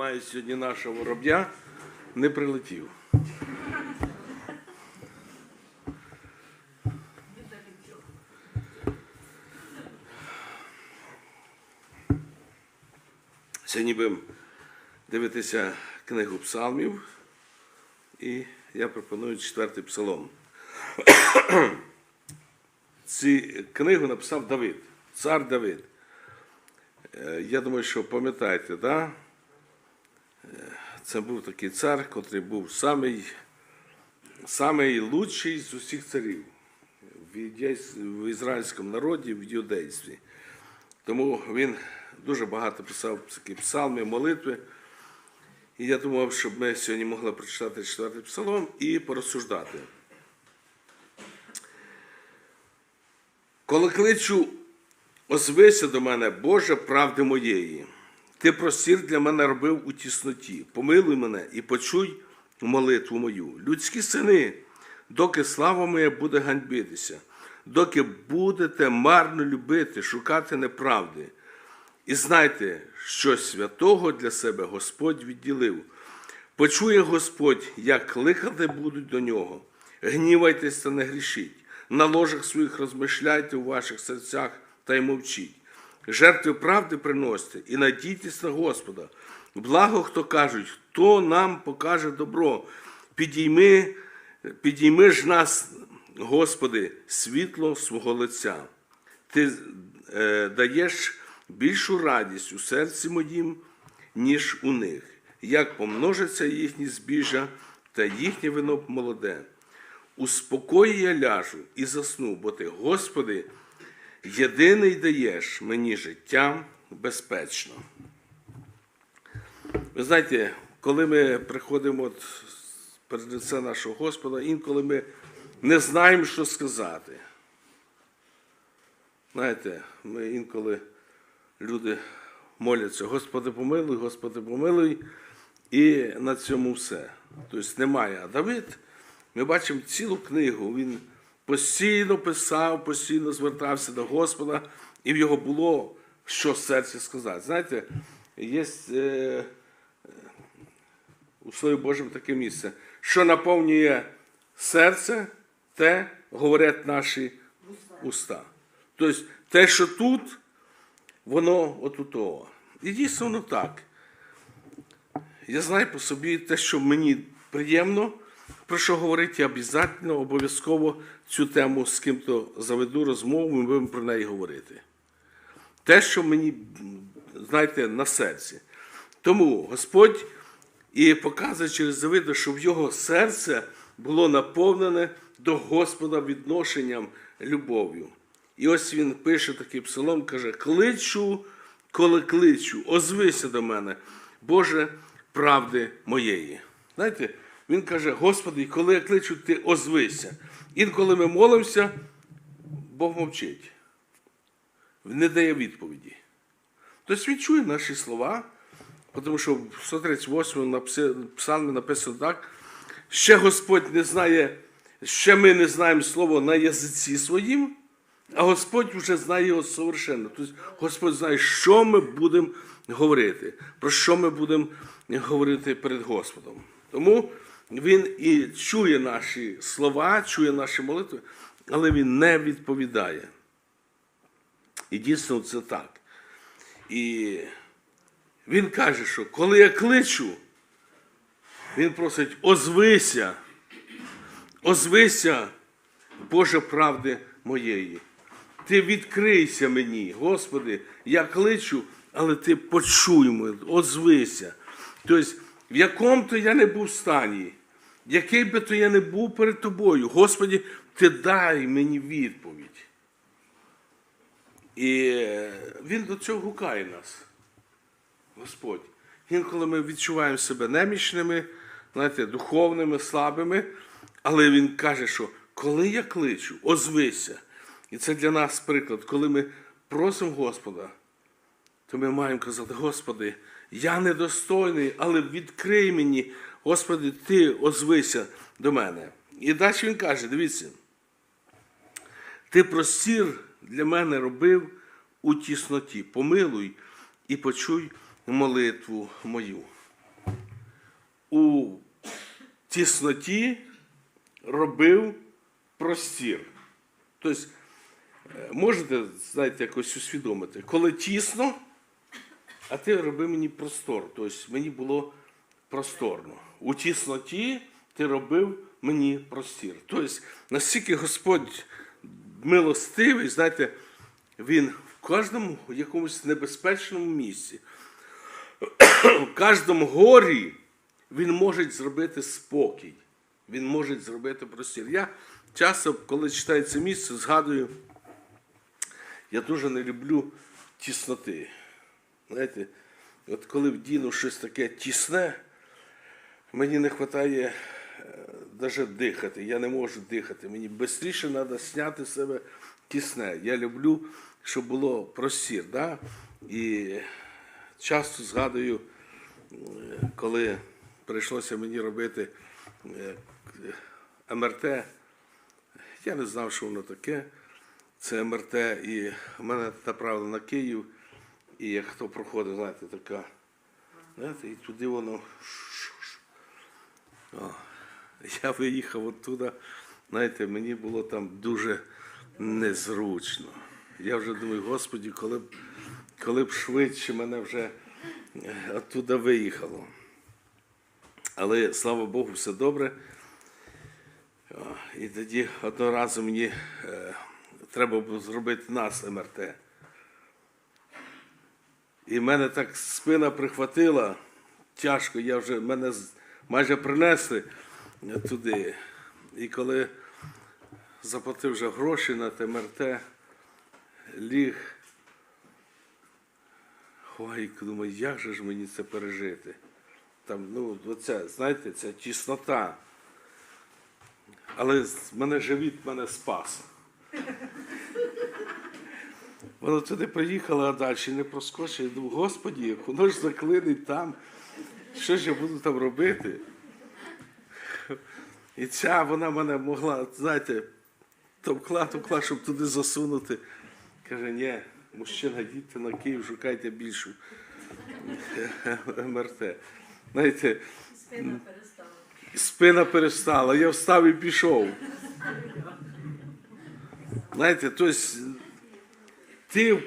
немає сьогодні нашого вороб'я, не прилетів. Сьогодні будемо дивитися книгу псалмів, і я пропоную четвертий псалом. Цю книгу написав Давид, цар Давид. Е, Я думаю, що пам'ятаєте, да? Це був такий цар, котрий був лучший з усіх царів в ізраїльському народі, в юдействі. Тому він дуже багато писав такі псалми, молитви. І я думав, щоб ми сьогодні могли прочитати четвертий псалом і порозсуждати. Коли кличу, озвися до мене, Боже, правди моєї. Ти простір для мене робив у тісноті. Помилуй мене і почуй молитву мою. Людські сини, доки слава моя буде ганьбитися, доки будете марно любити, шукати неправди. І знайте, що святого для себе Господь відділив. Почує Господь, як кликати будуть до нього. Гнівайтесь та не грішіть. На ложах своїх розмишляйте у ваших серцях та й мовчіть. Жертви правди приносьте і надійтесь на Господа. Благо, хто кажуть, хто нам покаже добро. Підійми, підійми ж нас, Господи, світло свого лиця. Ти е, даєш більшу радість у серці моїм, ніж у них, як помножиться їхні збіжжя та їхнє вино молоде. У спокої я ляжу і засну, бо ти, Господи, єдиний даєш мені життя безпечно. Ви знаєте, коли ми приходимо от перед лице нашого Господа, інколи ми не знаємо, що сказати. Знаєте, ми інколи люди моляться, Господи, помилуй, Господи, помилуй, і на цьому все. Тобто немає. А Давид, ми бачимо цілу книгу, він постійно писав, постійно звертався до Господа, і в його було що в серці сказати. Знаєте, є е, у Слові Божому таке місце, що наповнює серце, те говорять наші уста. Тобто те, що тут, воно отутого. І дійсно воно так. Я знаю по собі те, що мені приємно, про що говорити, я обов'язково, обов'язково цю тему з ким-то заведу розмову, ми будемо про неї говорити. Те, що мені, знаєте, на серці. Тому Господь і показує через Давида, що в його серце було наповнене до Господа відношенням любов'ю. І ось він пише такий псалом, каже: Кличу, коли кличу, озвися до мене, Боже, правди моєї. Знаєте, він каже: Господи, коли я кличу, ти озвися. Інколи ми молимося, Бог мовчить, не дає відповіді. Тобто він чує наші слова, тому що в 138 напис- псалмі написано так, ще Господь не знає, ще ми не знаємо слово на язиці своїм, а Господь вже знає його совершенно. Тобто Господь знає, що ми будемо говорити, про що ми будемо говорити перед Господом. Тому Він і чує наші слова, чує наші молитви, але Він не відповідає. І дійсно це так. І він каже, що коли я кличу, він просить озвися, озвися, Боже правди моєї. Ти відкрийся мені, Господи, я кличу, але ти почуй мене, озвися. Тобто, в якому то я не був стані, який би то я не був перед тобою, Господи, ти дай мені відповідь. І е, він до цього гукає нас. Господь. Інколи ми відчуваємо себе немічними, знаєте, духовними, слабими, але Він каже, що коли я кличу, озвися. І це для нас приклад, коли ми просимо Господа, то ми маємо казати, Господи, я недостойний, але відкрий мені, Господи, Ти озвися до мене. І далі він каже: дивіться, ти простір для мене робив у тісноті. Помилуй і почуй молитву мою. у тісноті робив простір. Тобто, е, можете, знаєте, якось усвідомити, коли тісно, а ти роби мені простор. Тобто мені було просторно. У тісноті ти робив мені простір. Тобто, настільки Господь милостивий, знаєте, він в кожному якомусь небезпечному місці, в кожному горі він може зробити спокій. Він може зробити простір. Я часто, коли читаю це місце, згадую, я дуже не люблю тісноти. Знаєте, от коли вдіну щось таке тісне, мені не вистачає навіть дихати. Я не можу дихати. Мені швидше треба зняти з себе тісне. Я люблю, щоб було простір. Да? І часто згадую, е, коли прийшлося мені робити е, МРТ, я не знав, що воно таке. Це МРТ, і мене направили на Київ, і як хто проходить, знаєте, така. Знаєте, і туди воно. Я виїхав оттуда, знаєте, мені було там дуже незручно. Я вже думаю, Господі, коли б, коли б швидше мене вже е, оттуда виїхало. Але слава Богу, все добре. І тоді одного разу мені е, треба було зробити нас МРТ. І мене так спина прихватила тяжко, я вже мене майже принесли туди. І коли заплатив вже гроші на ТМРТ, ліг. Ой, думаю, як же ж мені це пережити? Там, ну, оця, знаєте, ця тіснота. Але мене живіт мене спас. Воно туди приїхало, а далі не проскочить. Думаю, Господі, воно ж заклинить там. Що ж я буду там робити? І ця вона мене могла, знаєте, товкла, товкла, щоб туди засунути. Каже, ні, мужчина, їдьте на Київ, шукайте більшу МРТ. Знаєте, Спина перестала. спина перестала, я встав і пішов. Знаєте, тобто ти,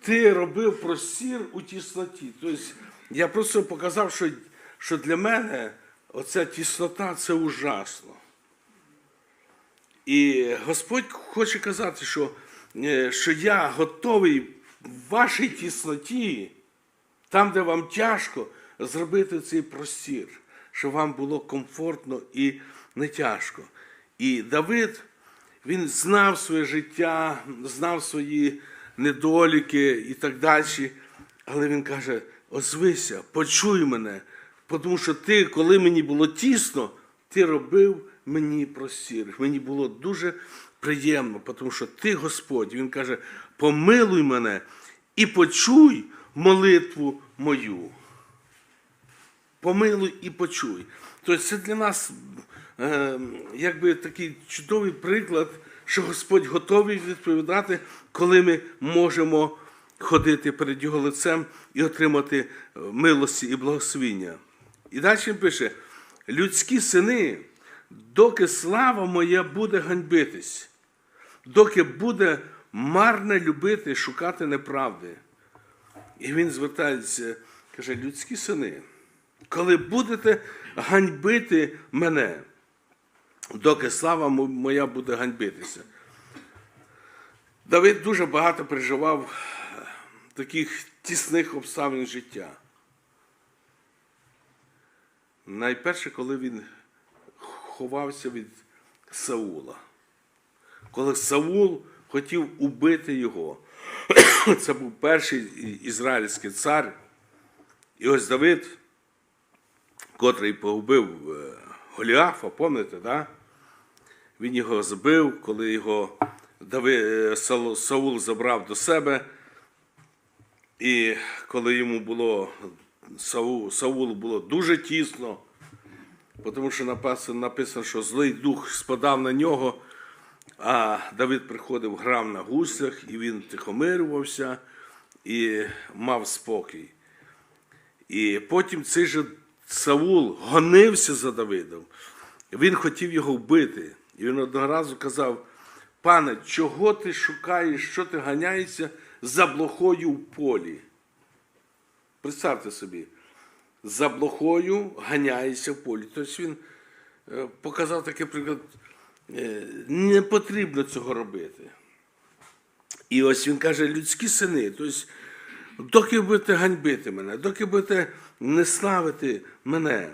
ти робив простір у тісноті. Тобто я просто показав, що, що для мене оця тіснота це ужасно. І Господь хоче казати, що, е, що я готовий в вашій тісноті, там, де вам тяжко, зробити цей простір, щоб вам було комфортно і не тяжко. І Давид, він знав своє життя, знав свої недоліки і так далі. Але він каже: озвися, почуй мене, тому що ти, коли мені було тісно, ти робив мені простір. Мені було дуже приємно, тому що ти, Господь, Він каже, помилуй мене і почуй молитву мою. Помилуй і почуй. Тобто це для нас е, якби такий чудовий приклад, що Господь готовий відповідати, коли ми можемо ходити перед Його лицем і отримати е, милості і благословіння. І далі він пише: людські сини, доки слава моя буде ганьбитись, доки буде марне любити, шукати неправди. І він звертається, каже, людські сини, коли будете ганьбити мене, доки слава моя буде ганьбитися. Давид дуже багато переживав таких тісних обставин життя. Найперше, коли він ховався від Саула. Коли Саул хотів убити його, це був перший ізраїльський цар. І ось Давид, котрий погубив е, Голіафа, пам'ятаєте, да? він його збив, коли його Дави, е, Саул забрав до себе. І коли йому було Сау, Саулу було дуже тісно, тому що написано, що злий дух спадав на нього, а Давид приходив, грав на гуслях, і він тихомирювався і мав спокій. І потім цей же Саул гонився за Давидом, він хотів його вбити. І він одного разу казав: пане, чого ти шукаєш, що ти ганяєшся за блохою в полі? Представте собі, за блохою ганяєшся в полі. Тобто він е, показав такий приклад, е, не потрібно цього робити. І ось він каже, людські сини, тобто, доки будете ганьбити мене, доки будете не славити мене,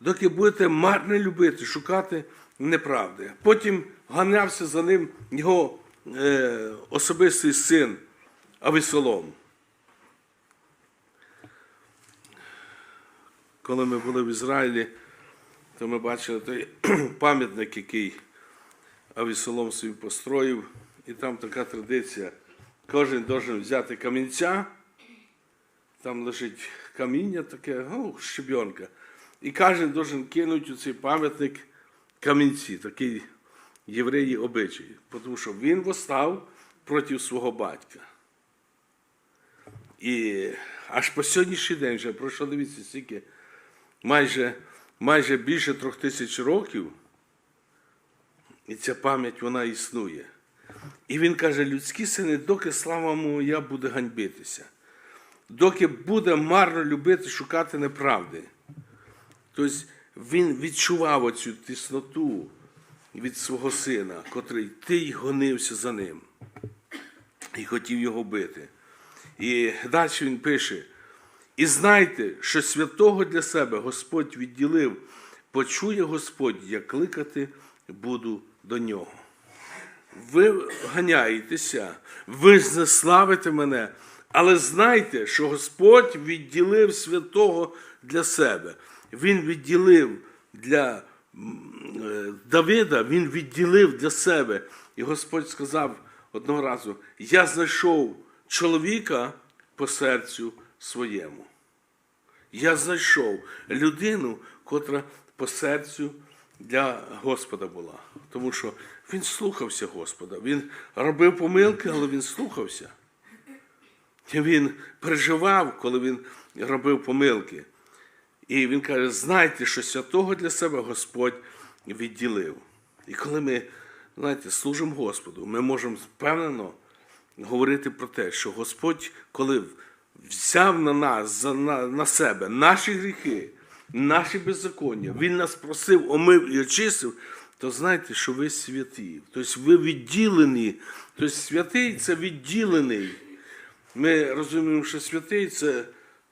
доки будете марно любити, шукати неправди. Потім ганявся за ним його е, особистий син Авесолом. Коли ми були в Ізраїлі, то ми бачили той пам'ятник, який Авесолом собі построїв, і там така традиція. Кожен должен взяти камінця, там лежить каміння таке, ну, щебенка. І кожен должен кинути у цей пам'ятник камінці, такий євреї обичай. Тому що він восстав проти свого батька. І аж по сьогоднішній день вже пройшло, дивіться, стільки майже, майже більше трьох тисяч років, і ця пам'ять вона існує. І він каже: людські сини, доки слава моя буде ганьбитися, доки буде марно любити, шукати неправди. Тобто він відчував оцю тісноту від свого сина, котрий ти й гонився за ним і хотів його бити. І далі він пише: і знайте, що святого для себе Господь відділив, почує Господь, як кликати буду до нього. Ви ганяєтеся, ви знеславите мене, але знайте, що Господь відділив святого для себе. Він відділив для е, Давида, він відділив для себе. І Господь сказав одного разу: Я знайшов чоловіка по серцю своєму. Я знайшов людину, котра по серцю для Господа була. Тому що він слухався Господа. Він робив помилки, але він слухався. Він переживав, коли він робив помилки. І він каже: знайте, що святого для себе Господь відділив. І коли ми, знаєте, служимо Господу, ми можемо впевнено говорити про те, що Господь, коли взяв на нас, на, на себе наші гріхи, наші беззаконня, Він нас просив, омив і очистив, то знайте, що ви святі. Тобто ви відділені. Тобто святий це відділений. Ми розуміємо, що святий це,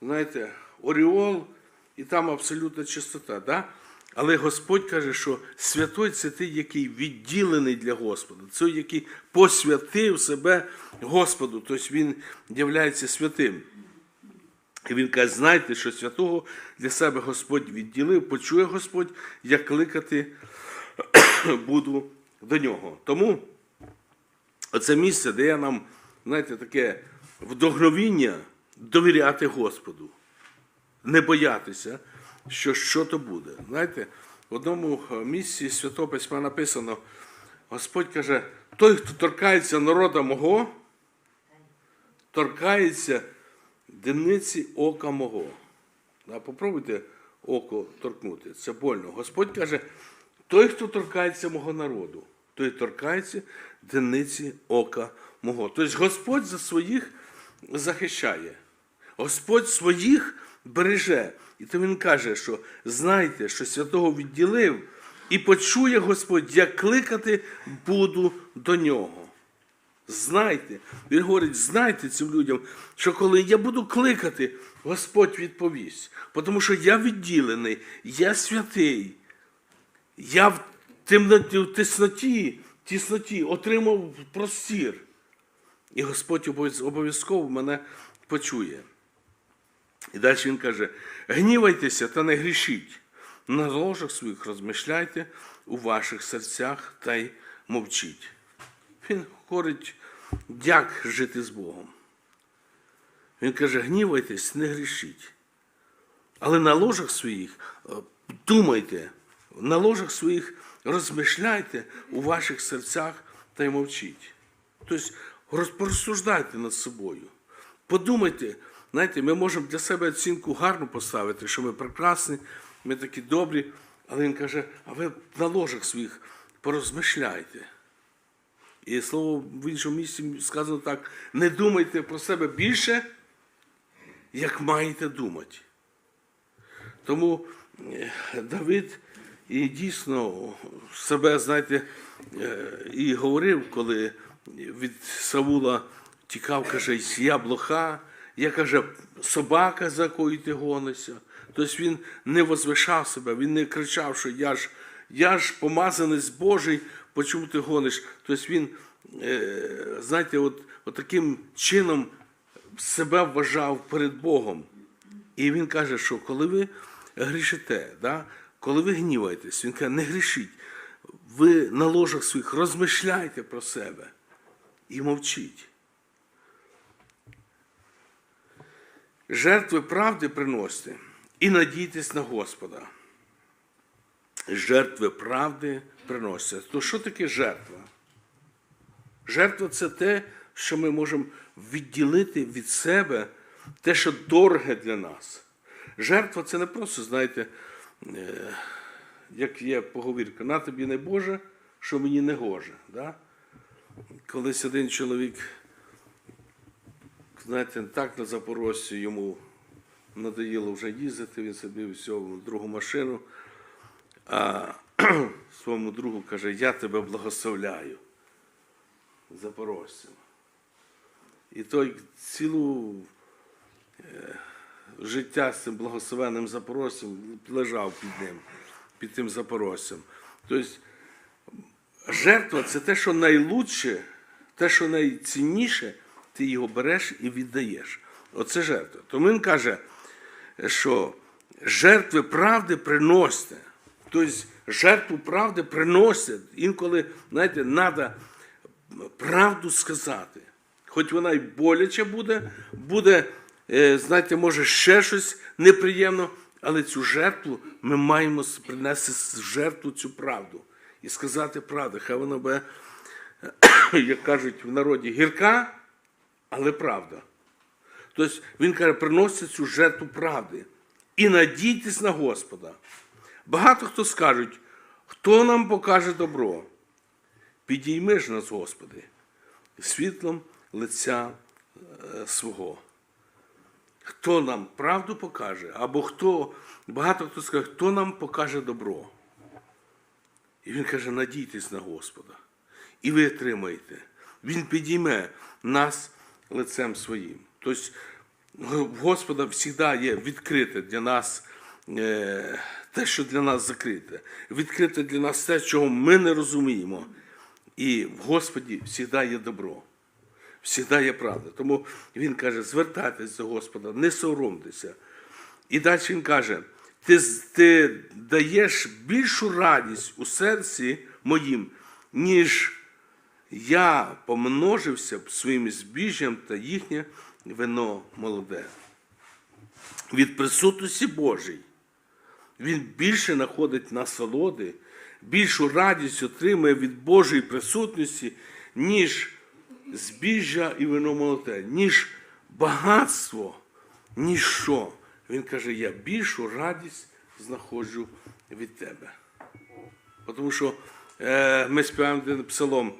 знаєте, оріол, і там абсолютна чистота. Да? Але Господь каже, що святой це той, який відділений для Господа, це який посвятив себе Господу, тобто він є святим. І він каже, знайте, що святого для себе Господь відділив, почує Господь, як кликати буду до нього. Тому оце місце дає нам, знаєте, таке вдохновіння довіряти Господу, не боятися, що що то буде. Знаєте, в одному е, місці Святого Письма написано, Господь каже, той, хто торкається народа мого, торкається дениці ока мого. Да, попробуйте око торкнути. Це больно. Господь каже, той, хто торкається мого народу, той торкається дениці ока мого. Тобто Господь за своїх захищає. Господь своїх береже. І то він каже, що знайте, що святого відділив, і почує Господь, як кликати буду до нього. Знайте, він говорить, знайте цим людям, що коли я буду кликати, Господь відповість. Тому що я відділений, я святий. Я в темноті, в тісноті, тісноті отримав простір. І Господь обов'язково мене почує. І далі він каже: гнівайтеся та не грішіть. На ложах своїх розмишляйте у ваших серцях та й мовчіть. Він говорить, як жити з Богом. Він каже, гнівайтесь, не грішіть. Але на ложах своїх е, думайте, на ложах своїх розмишляйте у ваших серцях та й мовчіть. Тобто роз- порозсуждайте над собою. Подумайте, знаєте, ми можемо для себе оцінку гарну поставити, що ми прекрасні, ми такі добрі, але він каже, а ви на ложах своїх порозмишляйте. І слово в іншому місці сказано так: не думайте про себе більше, як маєте думати. Тому е, Давид і дійсно себе, знаєте, е, і говорив, коли від Саула тікав, каже, я блоха, я каже, собака, за якою ти гонишся. Тобто він не возвишав себе, він не кричав, що я ж, я ж помазанець Божий, по чому ти гониш. Тобто він, е, знаєте, от, от таким чином себе вважав перед Богом. І він каже, що коли ви грішите, да, коли ви гніваєтесь, він каже, не грішіть. Ви на ложах своїх розмишляйте про себе і мовчіть. Жертви правди приносите і надійтесь на Господа. Жертви правди приносять. То що таке жертва? Жертва це те, що ми можемо відділити від себе те, що дороге для нас. Жертва це не просто, знаєте, е, як є поговірка, на тобі не Боже, що мені не гоже. Да? Колись один чоловік, знаєте, так на Запорожці йому надоїло вже їздити, він собі взяв другу машину, а своєму другу каже, я тебе благословляю запорожцям. І той цілу е, життя з цим благословенним запорожцем лежав під ним, під тим запорожцем. Тобто жертва це те, що найлучше, те, що найцінніше, ти його береш і віддаєш. Оце жертва. Тому він каже, що жертви правди приносите. Тобто жертву правди приносять. Інколи, знаєте, треба правду сказати. Хоч вона й боляче буде, буде, е, знаєте, може, ще щось неприємно, але цю жертву ми маємо принести жертву цю правду і сказати правду. Хай вона буде, як кажуть в народі, гірка, але правда. Тобто він каже, приносить цю жертву правди і надійтесь на Господа. Багато хто скажуть, хто нам покаже добро? Підійми ж нас, Господи, світлом лиця е, свого. Хто нам правду покаже, або хто, багато хто скаже, хто нам покаже добро. І він каже, надійтесь на Господа. І ви отримаєте. Він підійме нас лицем своїм. Тобто, в Господа завжди є відкрите для нас е, те, що для нас закрите. Відкрите для нас те, чого ми не розуміємо. І в Господі завжди є добро, завжди є правда. Тому він каже: звертайтесь до Господа, не соромтеся. І далі він каже: ти, ти даєш більшу радість у серці моїм, ніж я помножився б своїм збіжжям та їхнє вино молоде. Від присутності Божій він більше знаходить насолоди, більшу радість отримує від Божої присутності, ніж збіжжя і вино молоте, ніж багатство, ніж що. Він каже, я більшу радість знаходжу від тебе. Тому що е, ми співаємо псалом.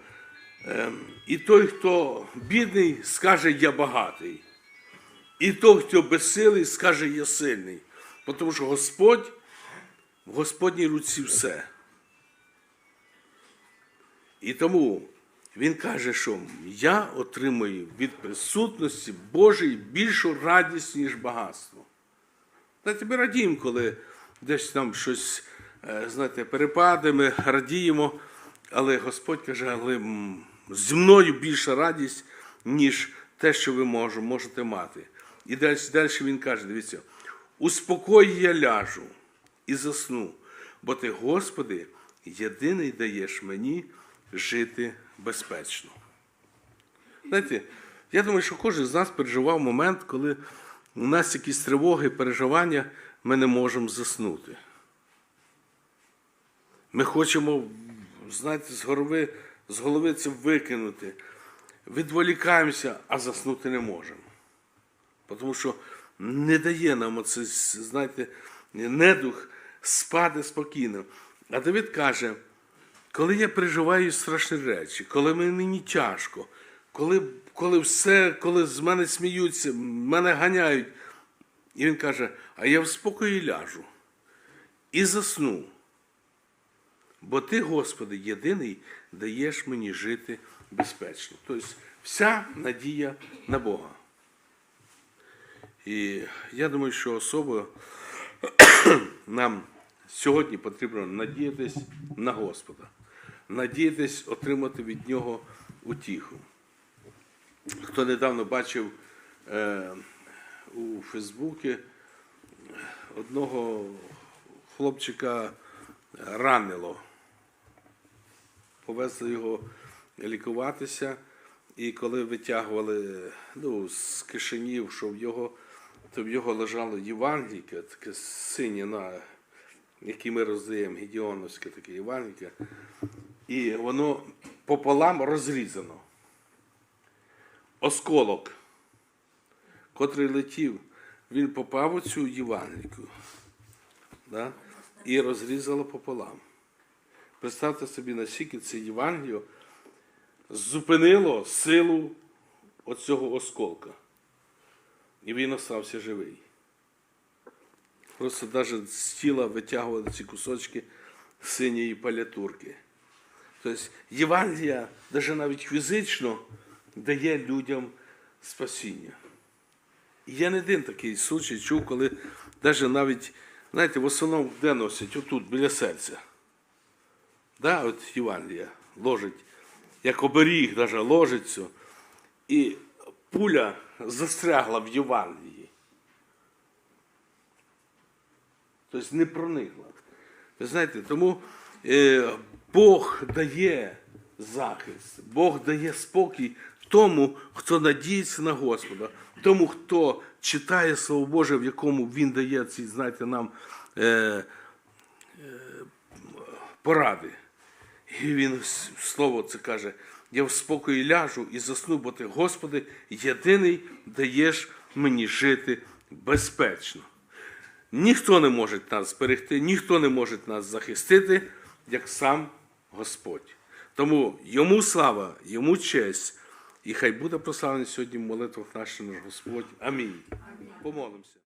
Е, і той, хто бідний, скаже я багатий. І той, хто безсилий, скаже я сильний. Тому що Господь в Господній руці все. І тому він каже, що я отримую від присутності Божої більшу радість, ніж багатство. Знаєте, ми радіємо, коли десь там щось, е, знаєте, перепаде, ми радіємо, але Господь каже, але зі мною більша радість, ніж те, що ви можете мати. І далі, далі він каже: дивіться, у спокої я ляжу і засну, бо ти, Господи, єдиний даєш мені жити безпечно. Знаєте, я думаю, що кожен з нас переживав момент, коли у нас якісь тривоги, переживання, ми не можемо заснути. Ми хочемо, знаєте, з голови, з голови це викинути, відволікаємося, а заснути не можемо. Тому що не дає нам оце, знаєте, недух спати спокійно. А Давид каже, коли я переживаю страшні речі, коли мені тяжко, коли, коли все, коли з мене сміються, мене ганяють. І він каже, а я в спокої ляжу і засну. Бо ти, Господи, єдиний даєш мені жити безпечно. Тобто вся надія на Бога. І я думаю, що особо нам сьогодні потрібно надіятись на Господа, надіятись отримати від Нього утіху. Хто недавно бачив е, у Фейсбуці одного хлопчика ранило. Повезли його лікуватися, і коли витягували ну, з кишенів, що в його, то в його лежало Євангеліке, таке синє, на, яке ми роздаємо, Гедіоновське таке Євангеліке, і воно пополам розрізано. Осколок, котрий летів, він попав у цю Євангеліку да? і розрізало пополам. Представте собі, наскільки це Євангеліє зупинило силу оцього осколка. І він остався живий. Просто навіть з тіла витягували ці кусочки синьої палятурки. Тобто Євангелія, навіть навіть фізично, дає людям спасіння. І я не один такий случай чув, коли навіть навіть, знаєте, в основному де носять? Отут, біля серця. Да, от Євангелія ложить, як оберіг даже ложиться, і пуля застрягла в Євангелії. Тобто не проникла. Ви знаєте, тому е, Бог дає захист, Бог дає спокій тому, хто надіється на Господа, тому, хто читає Слово Боже, в якому Він дає ці, знаєте, нам е, поради. І він слово це каже: я в спокої ляжу і засну, бо ти, Господи, єдиний даєш мені жити безпечно. Ніхто не може нас зберегти, ніхто не може нас захистити, як сам Господь. Тому йому слава, йому честь, і хай буде прославлений сьогодні в молитвах наших наш Господь. Амінь. Помолимося.